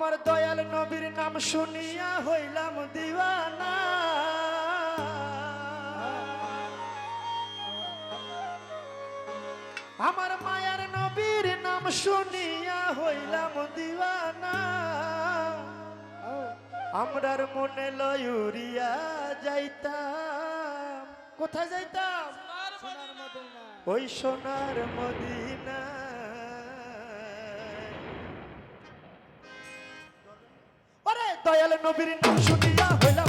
নাম শুনিয়া হইলাম দিওয়ানা। আমার মায়ার নবীর নাম শুনিয়া হইলাম দিওয়ানা। আমরার মনে লয়ুরিয়া যাইতাম। কোথায় যাইতাম? ওই সোনার মদিনা। দয়াল নবীর নাম শুনিয়া হইলাম।